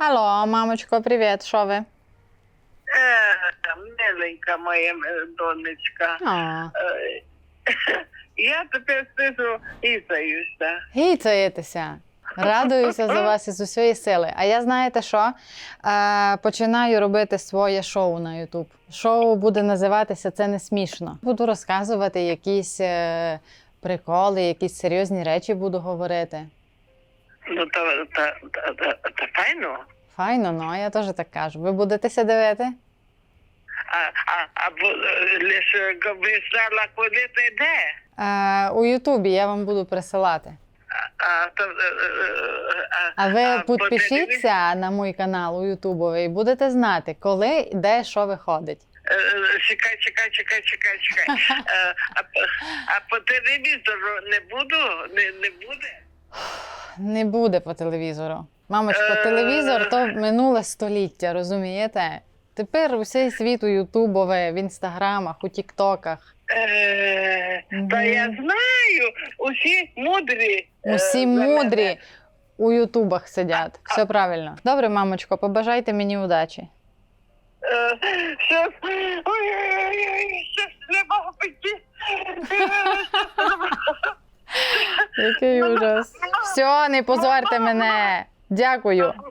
Алло, мамочко, привіт, що ви? Е, миленька моя е, донечка. О, Е, Я тепер сижу і заюся. гійцаєтеся. Радуюся за вас із усієї сили. А я знаєте що? Е, починаю робити своє шоу на YouTube. Шоу буде називатися Це не смішно. Буду розказувати якісь е, приколи, якісь серйозні речі буду говорити. Ну, то, та, та, та, та файно. Файно, ну а я теж так кажу. Ви будетеся дивити? А, а, а е, лише ви знала, коли ти йде. Е, у Ютубі я вам буду присилати. А, то, е, е, а, А ви а по підпишіться на мій канал у Ютубовий і будете знати, коли, де, що виходить. Е, е, Чекай, чекай, чекай, чекай, чекай. Е, А, по- а по телевізору не буду? Не, не буде? Не буде по телевізору. Мамочко, Е. телевізор то минуле століття, розумієте? Тепер усій світ у Ютубове, в інстаграмах, у Тіктоках. Е, Та я знаю, усі мудрі. е, Усі мудрі у Ютубах сидять. Все правильно. Добре, мамочко, побажайте мені удачі. Е, Щас, ой-ой-ой, піти. Який ужас. Все, не позорте мене. Дякую. Много,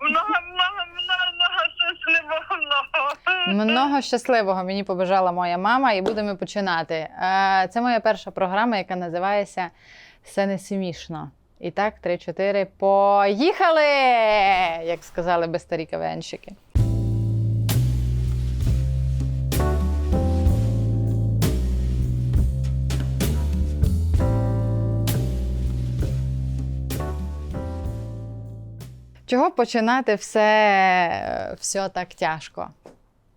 много, много, много, много щасливого, много. Много щасливого мені побажала моя мама, і будемо починати. Е, Це моя перша програма, яка називається Все не смішно. І так, три-чотири. Поїхали! Як сказали би старі кавенщики. Чого починати все, все так тяжко?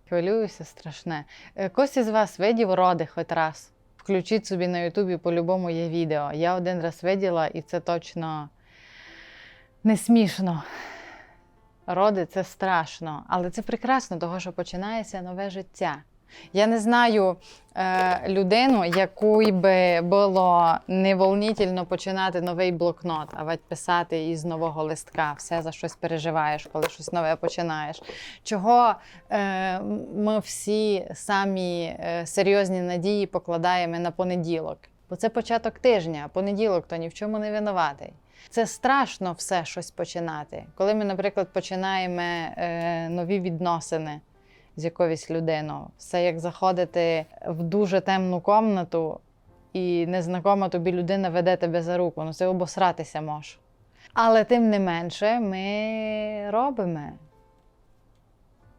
Хвилююся страшне. Е, Когось із вас видів роди хоч раз. Включіть собі на Ютубі, по-любому є відео. Я один раз виділа, і це точно не смішно. Роди це страшно, але це прекрасно, того що починається нове життя. Я не знаю е, людину, якій би було неволнітельно починати новий блокнот, а писати із нового листка. Все за щось переживаєш, коли щось нове починаєш. Чого е, ми всі самі е, серйозні надії покладаємо на понеділок? Бо це початок тижня, а понеділок то ні в чому не винуватий. Це страшно все щось починати. Коли ми, наприклад, починаємо е, нові відносини з якоюсь людиною, все як заходити в дуже темну комнату, і незнакома тобі людина веде тебе за руку. Ну це обосратися може. Але тим не менше, ми робимо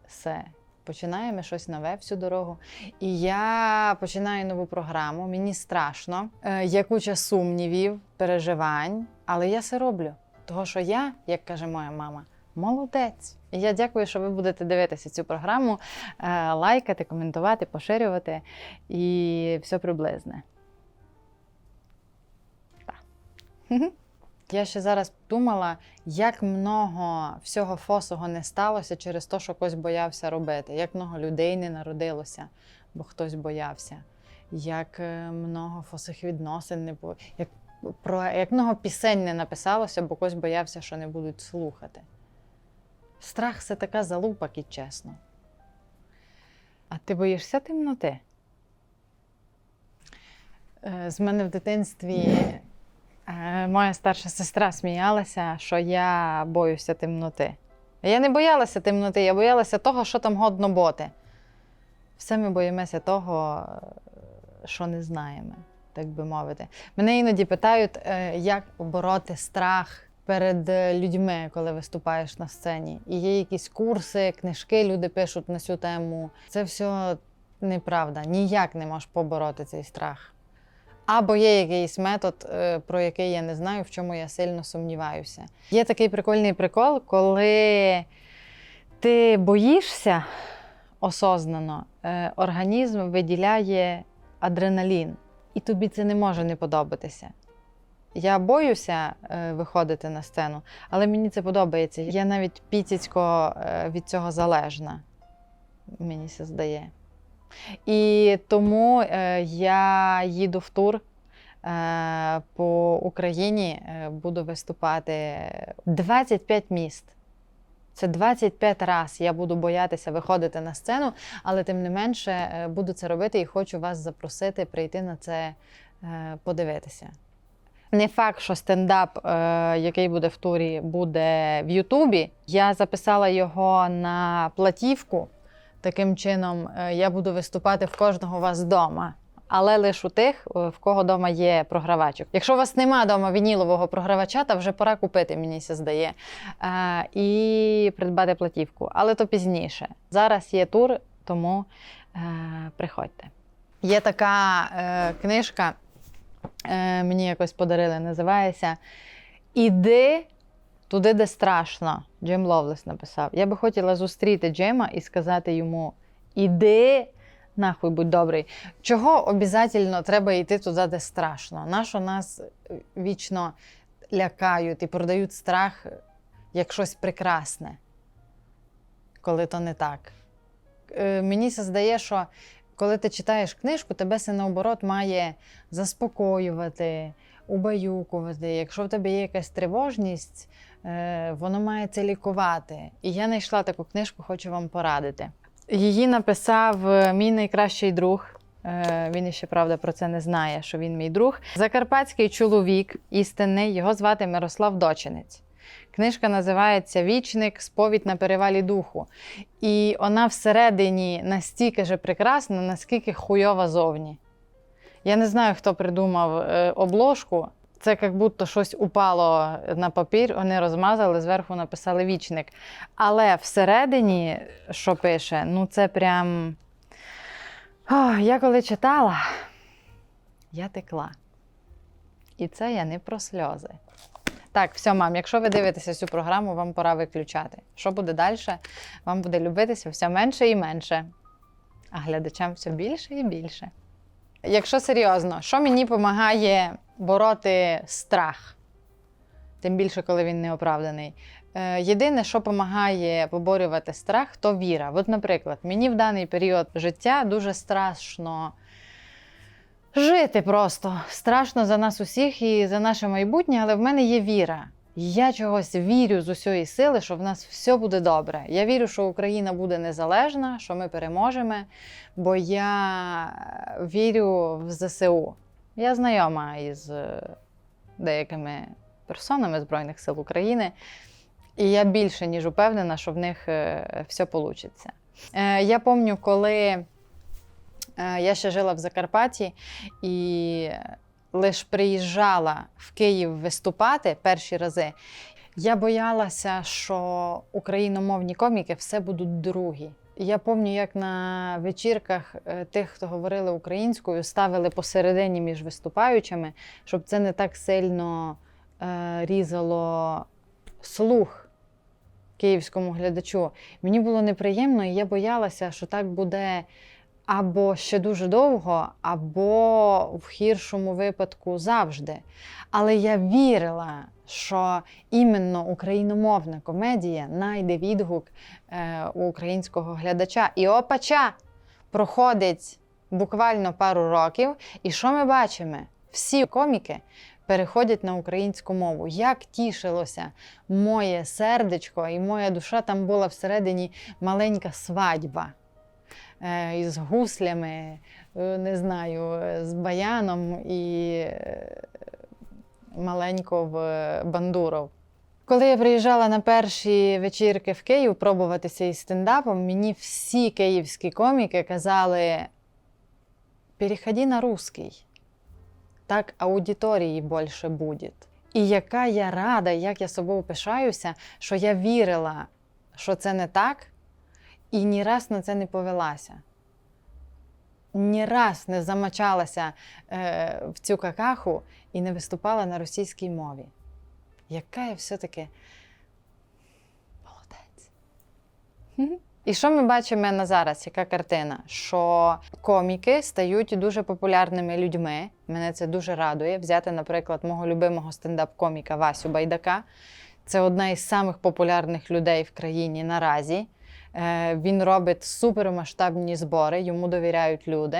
все. Починаємо щось нове всю дорогу. І я починаю нову програму. Мені страшно, е, є куча сумнівів, переживань, але я це роблю. Того, що я, як каже моя мама, молодець. Я дякую, що ви будете дивитися цю програму, е, лайкати, коментувати, поширювати і все приблизне. Я ще зараз думала, як много всього фосого не сталося через те, що хтось боявся робити, як много людей не народилося, бо хтось боявся, як е, много фосих відносин не було, як, про, як много пісень не написалося, бо хтось боявся, що не будуть слухати. Страх це така залупа, і чесно. А ти боїшся темноти? Е, З мене в дитинстві Е, Моя старша сестра сміялася, що я боюся темноти. Я не боялася темноти, я боялася того, що там годно бути. Все ми боїмося того, е, що не знаємо, так би мовити. Мене іноді питають, як побороти страх перед е, людьми, коли виступаєш на сцені. І є якісь курси, книжки, люди пишуть на цю тему. Це все неправда. Ніяк не можеш побороти цей страх. Або є якийсь метод, е, про який я не знаю, в чому я сильно сумніваюся. Є такий прикольний прикол, коли ти боїшся осознано, е, організм виділяє адреналін, і тобі це не може не подобатися. Я боюся е, виходити на сцену, але мені це подобається. Я навіть піціцько е, від цього залежна, мені це здає. І тому е, я їду в тур по Україні, буду виступати 25 міст. Це 25 раз я буду боятися виходити на сцену, але тим не менше буду це робити і хочу вас запросити прийти на це подивитися. Не факт, що стендап, е, який буде в турі, буде в Ютубі. Я записала його на платівку. Таким чином, е, я буду виступати в кожного вас вдома. Але лише у тих, е, в кого вдома є програвачок. Якщо у вас нема вдома вінілового програвача, то вже пора купити, мені се здає, і придбати платівку. Але то пізніше. Зараз є тур, тому приходьте. Є така книжка, е, мені якось подарили, називається Іди туди, де страшно. Джим Ловлес написав. Я би хотіла зустріти Джима і сказати йому: Іди, нахуй, будь добрий. Чого обов'язково треба йти туди, де страшно? Нащо нас вічно лякають і продають страх як щось прекрасне, коли то не так. Е, Мені це здає, що коли ти читаєш книжку, тебе це наоборот має заспокоювати, убаюкувати. Якщо в тебе є якась тривожність, е, воно має це лікувати. І я знайшла таку книжку, хочу вам порадити. Її написав е, мій найкращий друг. Е, Він ще правда про це не знає, що він мій друг. Закарпатський чоловік істинний, його звати Мирослав Дочинець. Книжка називається Вічник Сповідь на перевалі духу. І вона всередині настільки же прекрасна, наскільки хуйова зовні. Я не знаю, хто придумав е, обложку. Це як будто щось упало на папір, вони розмазали, зверху написали вічник. Але всередині, що пише, ну це прям. О, я коли читала, я текла. І це я не про сльози. Так, все, мам, якщо ви дивитеся цю програму, вам пора виключати. Що буде далі? Вам буде любитися все менше і менше, а глядачам все більше і більше. Якщо серйозно, що мені допомагає бороти страх? Тим більше, коли він неоправданий. Е, Єдине, що допомагає поборювати страх, то віра. От, наприклад, мені в даний період життя дуже страшно жити просто. Страшно за нас усіх і за наше майбутнє, але в мене є віра. Я чогось вірю з усієї сили, що в нас все буде добре. Я вірю, що Україна буде незалежна, що ми переможемо, бо я вірю в ЗСУ. Я знайома із е, деякими персонами Збройних сил України, і я більше ніж упевнена, що в них е, все вийде. Я пам'ятаю, коли е, я ще жила в Закарпатті і лише приїжджала в Київ виступати перші рази, я боялася, що україномовні коміки все будуть другі. Я пам'ятаю, як на вечірках е, тих, хто говорили українською, ставили посередині між виступаючими, щоб це не так сильно е, різало слух київському глядачу. Мені було неприємно, і я боялася, що так буде або ще дуже довго, або в гіршому випадку завжди. Але я вірила, що іменно україномовна комедія знайде відгук е, у українського глядача. І опача проходить буквально пару років. І що ми бачимо? Всі коміки переходять на українську мову. Як тішилося моє сердечко і моя душа там була всередині маленька свадьба із гуслями, е, не знаю, е, з баяном і е, маленько в е, бандуров. Коли я приїжджала на перші вечірки в Київ пробуватися із стендапом, мені всі київські коміки казали: переходи на русский, так аудиторії більше буде. І яка я рада, як я собою пишаюся, що я вірила, що це не так, і ні раз на це не повелася. Ні раз не замачалася е, в цю какаху і не виступала на російській мові. Яка я все-таки молодець. І що ми бачимо на зараз? Яка картина? Що коміки стають дуже популярними людьми. Мене це дуже радує. Взяти, наприклад, мого любимого стендап-коміка Васю Байдака. Це одна із самих популярних людей в країні наразі. Е, Він робить супермасштабні збори, йому довіряють люди.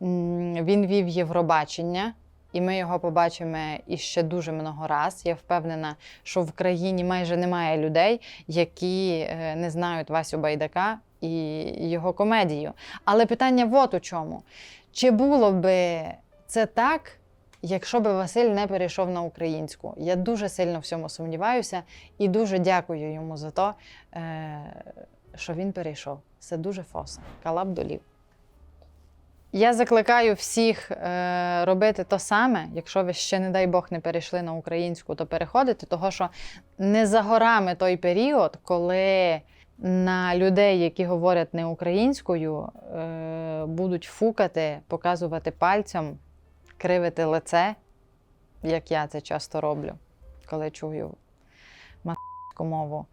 Він вів Євробачення І ми його побачимо іще дуже много раз. Я впевнена, що в країні майже немає людей, які е, не знають Васю Байдака і його комедію. Але питання от у чому: чи було би це так, якщо би Василь не перейшов на українську? Я дуже сильно в цьому сумніваюся і дуже дякую йому за те, що він перейшов. Це дуже фоса. Калаб долів. Я закликаю всіх е, робити то саме, якщо ви ще, не дай Бог, не перейшли на українську, то переходити, того що не за горами той період, коли на людей, які говорять не українською, е, будуть фукати, показувати пальцем, кривити лице, як я це часто роблю, коли чую матську мову.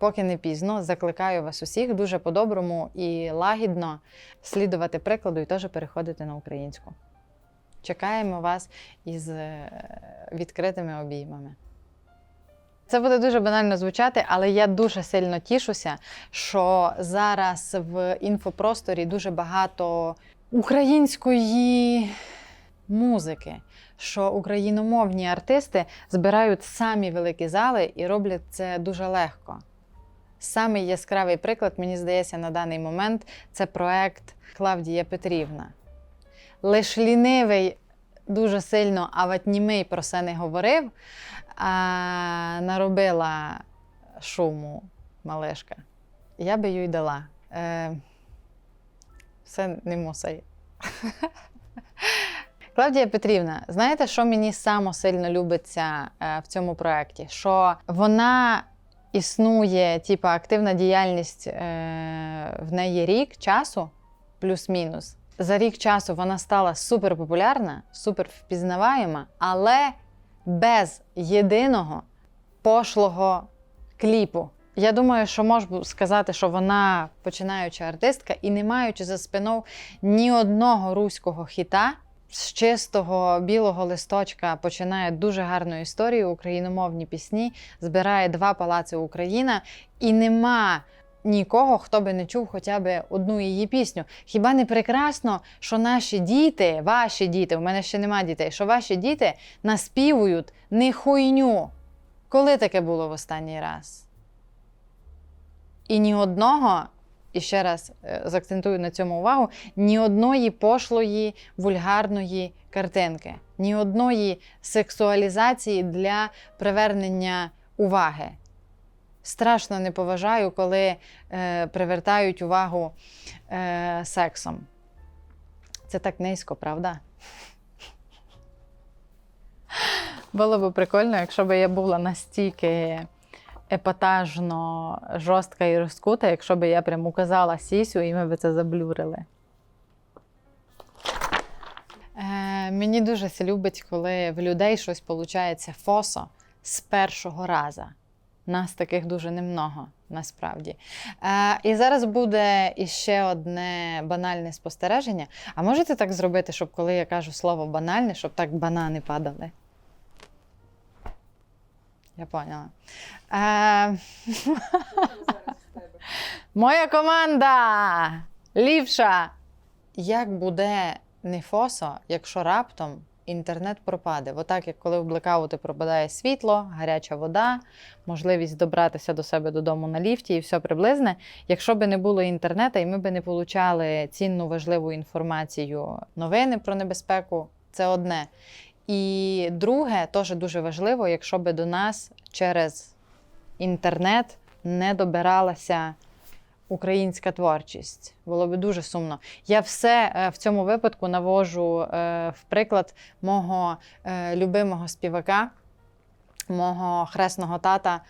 Поки не пізно, закликаю вас усіх дуже по-доброму і лагідно слідувати прикладу і теж переходити на українську. Чекаємо вас із е, відкритими обіймами. Це буде дуже банально звучати, але я дуже сильно тішуся, що зараз в інфопросторі дуже багато української музики, що україномовні артисти збирають самі великі зали і роблять це дуже легко. Самий яскравий приклад, мені здається, на даний момент це проект Клавдія Петрівна. Лиш лінивий дуже сильно, а ват про це не говорив, а наробила шуму малешка. Я би їй дала. Е, все не мусить. Клавдія Петрівна, знаєте, що мені само сильно любиться е, в цьому проєкті? Що вона існує, типа, активна діяльність е, в неї рік часу, плюс-мінус. За рік часу вона стала суперпопулярна, супер впізнаваєма, але без єдиного пошлого кліпу. Я думаю, що можу сказати, що вона починаюча артистка і не маючи за спиною ні одного руського хіта, з чистого білого листочка починає дуже гарну історію, україномовні пісні, збирає два палаци Україна, і нема нікого, хто би не чув хоча б одну її пісню. Хіба не прекрасно, що наші діти, ваші діти, у мене ще нема дітей, що ваші діти наспівують не хуйню? Коли таке було в останній раз? І ні одного, і ще раз е, заакцентую на цьому увагу, ні одної пошлої вульгарної картинки, ні одної сексуалізації для привернення уваги. Страшно не поважаю, коли е, привертають увагу е, сексом. Це так низько, правда? Було б прикольно, якщо б я була настільки епатажно жорстка і розкута, якщо б я прям указала сісю і ми б це заблюрили. Е, мені дуже се любить, коли в людей щось виходить фосо з першого разу. Нас таких дуже немного, насправді. Е, і зараз буде іще одне банальне спостереження. А можете так зробити, щоб коли я кажу слово банальне, щоб так банани падали? Я поняла. Е, Моя команда лівша. Як буде не фосо, якщо раптом інтернет пропаде? Отак, як коли в блекаути пропадає світло, гаряча вода, можливість добратися до себе додому на ліфті і все приблизне. Якщо би не було інтернету, і ми би не получали цінну важливу інформацію, новини про небезпеку, це одне. І друге, теж дуже важливо, якщо би до нас через інтернет не добиралася українська творчість. Було б дуже сумно. Я все е, в цьому випадку навожу е, в приклад мого е, любимого співака, мого хресного тата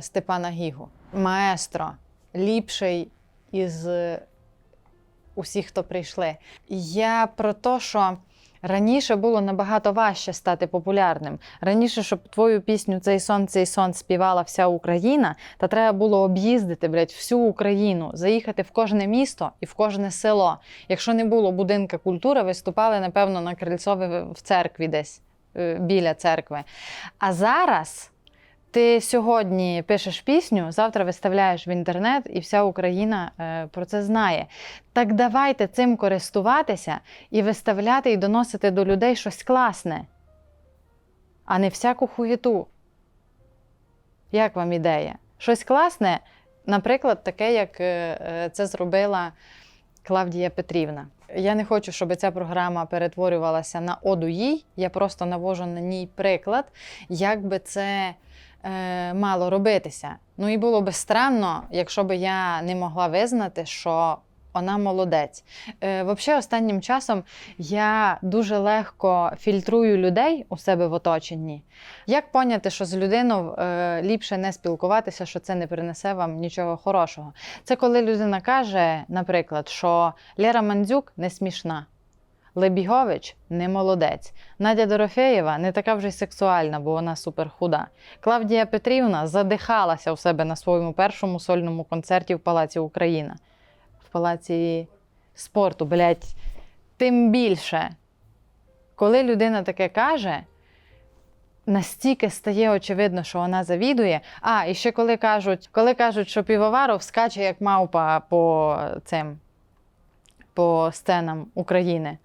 Степана Гігу. Маестро, ліпший із усіх, хто прийшли. Я про те, що. Раніше було набагато важче стати популярним. Раніше, щоб твою пісню Цей сон, цей сон співала вся Україна, та треба було об'їздити блядь, всю Україну, заїхати в кожне місто і в кожне село. Якщо не було будинка культури, виступали, напевно, на крильцові в церкві десь е, біля церкви. А зараз Ти сьогодні пишеш пісню, завтра виставляєш в інтернет, і вся Україна е, про це знає. Так давайте цим користуватися і виставляти і доносити до людей щось класне, а не всяку хуєту. Як вам ідея? Щось класне, наприклад, таке, як е, е, це зробила Клавдія Петрівна. Я не хочу, щоб ця програма перетворювалася на оду їй. Я просто навожу на ній приклад, як би це е, мало робитися. Ну і було би странно, якщо би я не могла визнати, що вона молодець. Е, Взагалі, останнім часом я дуже легко фільтрую людей у себе в оточенні. Як поняти, що з людиною е, ліпше не спілкуватися, що це не принесе вам нічого хорошого? Це коли людина каже, наприклад, що Лера Мандзюк не смішна. Лебігович не молодець. Надя Дорофеєва не така вже й сексуальна, бо вона суперхуда. Клавдія Петрівна задихалася у себе на своєму першому сольному концерті в Палаці Україна. В Палаці спорту, блядь, тим більше. Коли людина таке каже, настільки стає очевидно, що вона завідує. А, і ще коли кажуть, коли кажуть, що півоваров скаче як мавпа по цим по сценам України.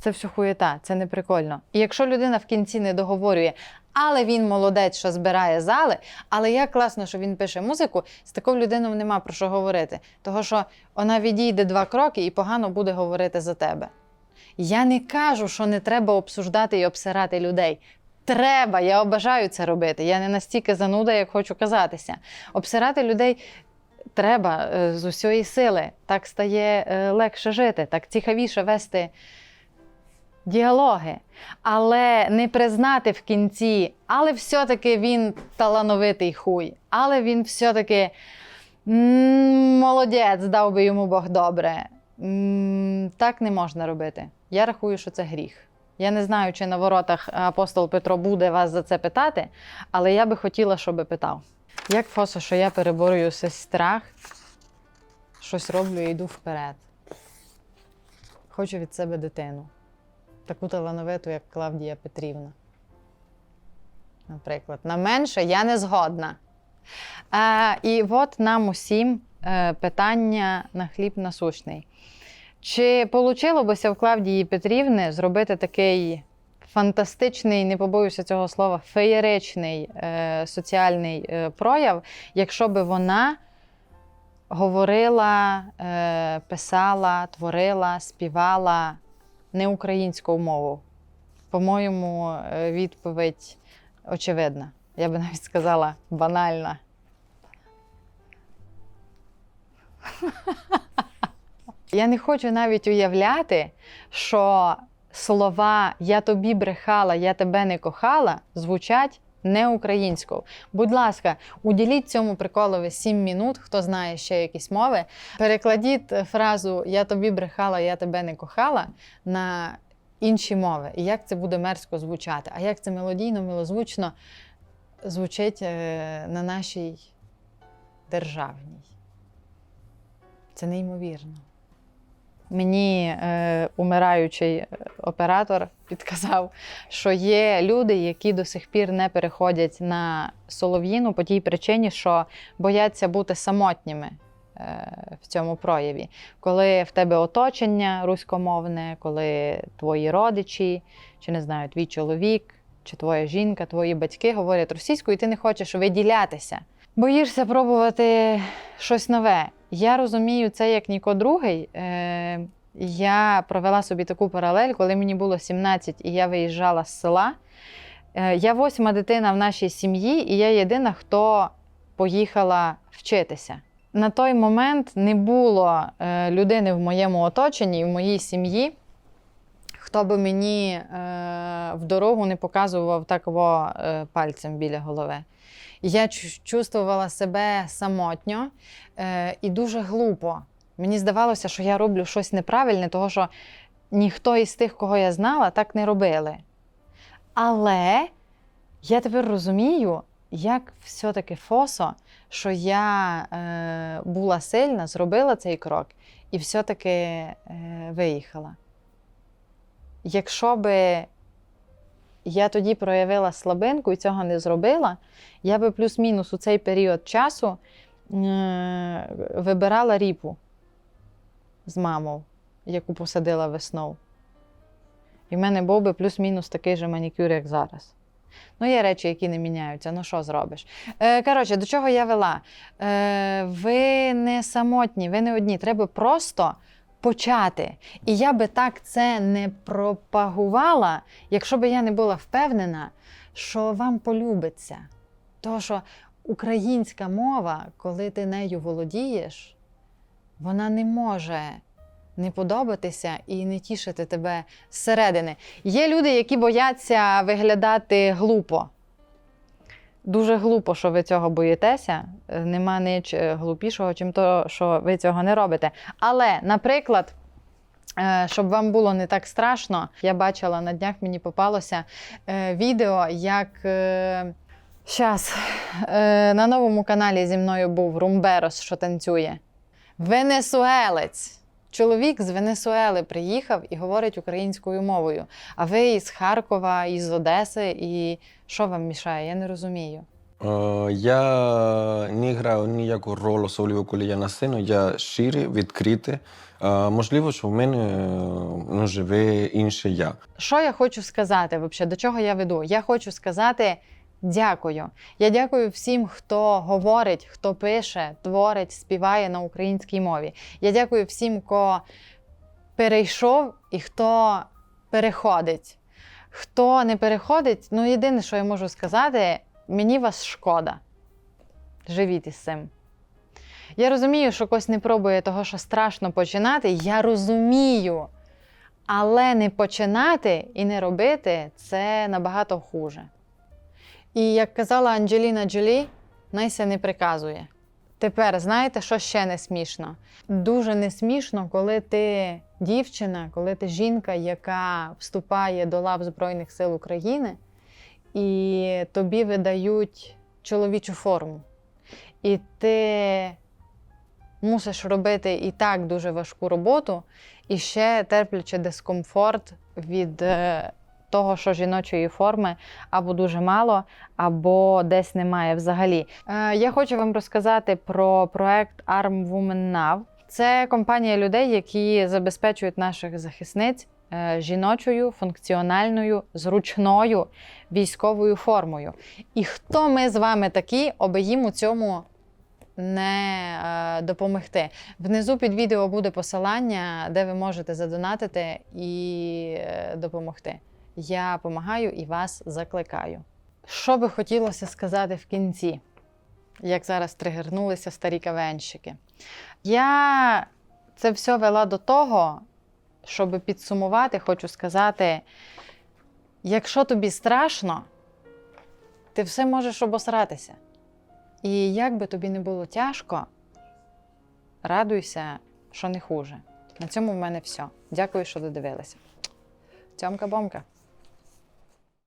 Це все хуєта, це не прикольно. І якщо людина в кінці не договорює, але він молодець, що збирає зали, але як класно, що він пише музику, з такою людиною нема про що говорити. Того що вона відійде два кроки і погано буде говорити за тебе. Я не кажу, що не треба обсуждати і обсирати людей. Треба, я обажаю це робити. Я не настільки зануда, як хочу казатися. Обсирати людей треба е, з усієї сили. Так стає е, легше жити, так цікавіше вести діалоги. Але не признати в кінці, але все-таки він талановитий хуй, але він все-таки молодець, дав би йому Бог добре. Так не можна робити. Я рахую, що це гріх. Я не знаю, чи на воротах апостол Петро буде вас за це питати, але я би хотіла, щоб питав. Як фосо, що я переборюю цей страх, щось роблю і йду вперед. Хочу від себе дитину. Таку талановиту, як Клавдія Петрівна. Наприклад, на менше я не згодна. Е, і от нам усім е, питання на хліб насущний. Чи получило бися в Клавдії Петрівни зробити такий фантастичний, не побоюся цього слова, феєричний е, соціальний е, прояв, якщо би вона говорила, е, писала, творила, співала не українською мовою? По-моєму, е, відповідь очевидна. Я би навіть сказала банальна. Я не хочу навіть уявляти, що слова Я тобі брехала, я тебе не кохала звучать не українською. Будь ласка, уділіть цьому приколові 7 минут, хто знає ще якісь мови. Перекладіть фразу Я тобі брехала, я тебе не кохала на інші мови. І як це буде мерзко звучати, а як це мелодійно, милозвучно звучить е, на нашій державній. Це неймовірно. Мені е, умираючий е, оператор підказав, що є люди, які до сих пір не переходять на солов'їну по тій причині, що бояться бути самотніми е, в цьому прояві. Коли в тебе оточення руськомовне, коли твої родичі, чи не знаю, твій чоловік, чи твоя жінка, твої батьки говорять російською, і ти не хочеш виділятися. Боїшся пробувати щось нове. Я розумію це як ніко другий. Е, я провела собі таку паралель, коли мені було 17 і я виїжджала з села. Е, я восьма дитина в нашій сім'ї, і я єдина, хто поїхала вчитися. На той момент не було е, людини в моєму оточенні, в моїй сім'ї, хто би мені в дорогу не показував такого пальцем біля голови. Я чувствувала себе самотньо е, і дуже глупо. Мені здавалося, що я роблю щось неправильне, того що ніхто із тих, кого я знала, так не робили. Але я тепер розумію, як все-таки фосо, що я е, була сильна, зробила цей крок і все-таки е, виїхала. Якщо би я тоді проявила слабинку і цього не зробила, я би плюс-мінус у цей період часу е- вибирала ріпу з мамою, яку посадила весною. І в мене був би плюс-мінус такий же манікюр, як зараз. Ну, є речі, які не міняються. Ну, що зробиш? Е, коротше, до чого я вела? Е, ви не самотні, ви не одні. Треба просто почати. І я би так це не пропагувала, якщо би я не була впевнена, що вам полюбиться. Тому що українська мова, коли ти нею володієш, вона не може не подобатися і не тішити тебе зсередини. Є люди, які бояться виглядати глупо. Дуже глупо, що ви цього боїтеся. Е, Нема ніч е, глупішого, чим то, що ви цього не робите. Але, наприклад, е, щоб вам було не так страшно, я бачила на днях мені попалося відео, як. Щас, на новому каналі зі мною був Румберос, що танцює. Венесуелець. Чоловік з Венесуели приїхав і говорить українською мовою. А ви із Харкова, із Одеси, і що вам мішає? Я не розумію. Е, Я не граю ніяку роль, особливо коли я на сцену. Я щирий, відкритий. Е, Можливо, що в мене е, ну, живе інше я. Що я хочу сказати? Вообще, до чого я веду? Я хочу сказати дякую. Я дякую всім, хто говорить, хто пише, творить, співає на українській мові. Я дякую всім, хто перейшов і хто переходить. Хто не переходить, ну єдине, що я можу сказати, мені вас шкода. Живіть із цим. Я розумію, що когось не пробує того, що страшно починати. Я розумію. Але не починати і не робити це набагато хуже. І як казала Анджеліна Джолі, найся не приказує. Тепер знаєте, що ще не смішно? Дуже не смішно, коли ти дівчина, коли ти жінка, яка вступає до лав Збройних сил України, і тобі видають чоловічу форму. І ти мусиш робити і так дуже важку роботу, і ще терплячи дискомфорт від е, того, що жіночої форми або дуже мало, або десь немає взагалі. Е, я хочу вам розказати про проект Arm Women Now. Це компанія людей, які забезпечують наших захисниць е, жіночою, функціональною, зручною військовою формою. І хто ми з вами такі, аби їм у цьому не е, допомогти. Внизу під відео буде посилання, де ви можете задонатити і допомогти. Я допомагаю і вас закликаю. Що би хотілося сказати в кінці, як зараз тригернулися старі кавенщики? Я це все вела до того, щоб підсумувати, хочу сказати: якщо тобі страшно, ти все можеш обосратися. І як би тобі не було тяжко, радуйся, що не хуже. На цьому в мене все. Дякую, що додивилися. Цьомка-бомка.